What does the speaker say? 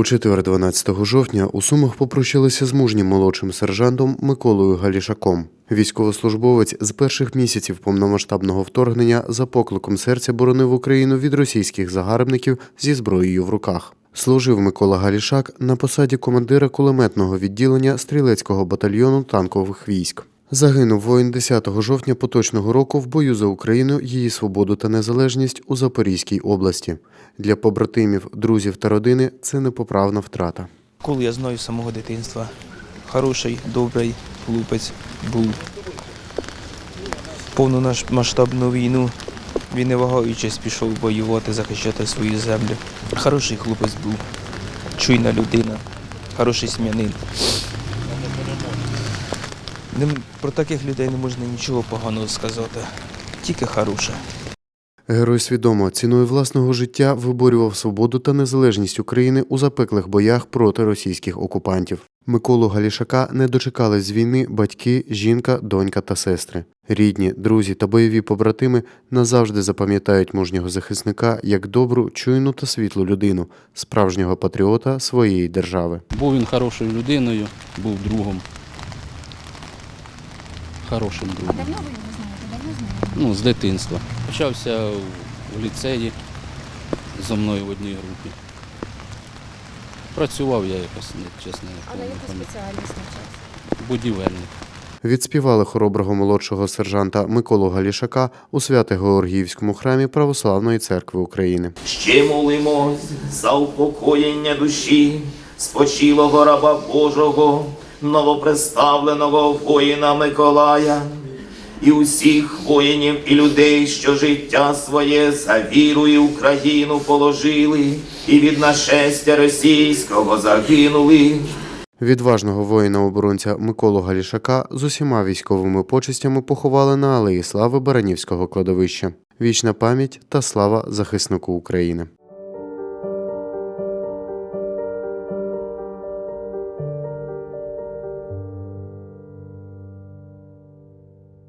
У четвер 12 жовтня у Сумах попрощалися з мужнім молодшим сержантом Миколою Галішаком. Військовослужбовець з перших місяців повномасштабного вторгнення за покликом серця боронив Україну від російських загарбників зі зброєю в руках. Служив Микола Галішак на посаді командира кулеметного відділення стрілецького батальйону танкових військ. Загинув воїн 10 жовтня поточного року в бою за Україну, її свободу та незалежність у Запорізькій області. Для побратимів, друзів та родини це непоправна втрата. Коли я знаю з самого дитинства. Хороший, добрий хлопець був. Повну наш масштабну війну він не вагаючись пішов воювати, захищати свою землю. Хороший хлопець був, чуйна людина, хороший см'янин. Про таких людей не можна нічого поганого сказати, тільки хороше. Герой свідомо ціною власного життя виборював свободу та незалежність України у запеклих боях проти російських окупантів. Миколу Галішака не дочекались з війни батьки, жінка, донька та сестри. Рідні, друзі та бойові побратими назавжди запам'ятають мужнього захисника як добру, чуйну та світлу людину, справжнього патріота своєї держави. Був він хорошою людиною, був другом. Хорошим другом. Давно ви його знаєте? Давно знаєте? Ну, з дитинства. Почався в ліцеї зо мною в одній групі. Працював я якось, не- чесно, А на не яку пам'ятаю. спеціальність навчався? Будівельник. Відспівали хороброго молодшого сержанта Миколу Галішака у Свято-Георгіївському храмі Православної церкви України. Ще молимось за упокоєння душі спочилого раба Божого, новоприставленого воїна Миколая і усіх воїнів і людей, що життя своє за віру і Україну положили, і від нашестя російського загинули. Відважного воїна-оборонця Миколу Галішака з усіма військовими почестями поховали на алеї слави Баранівського кладовища. Вічна пам'ять та слава захиснику України.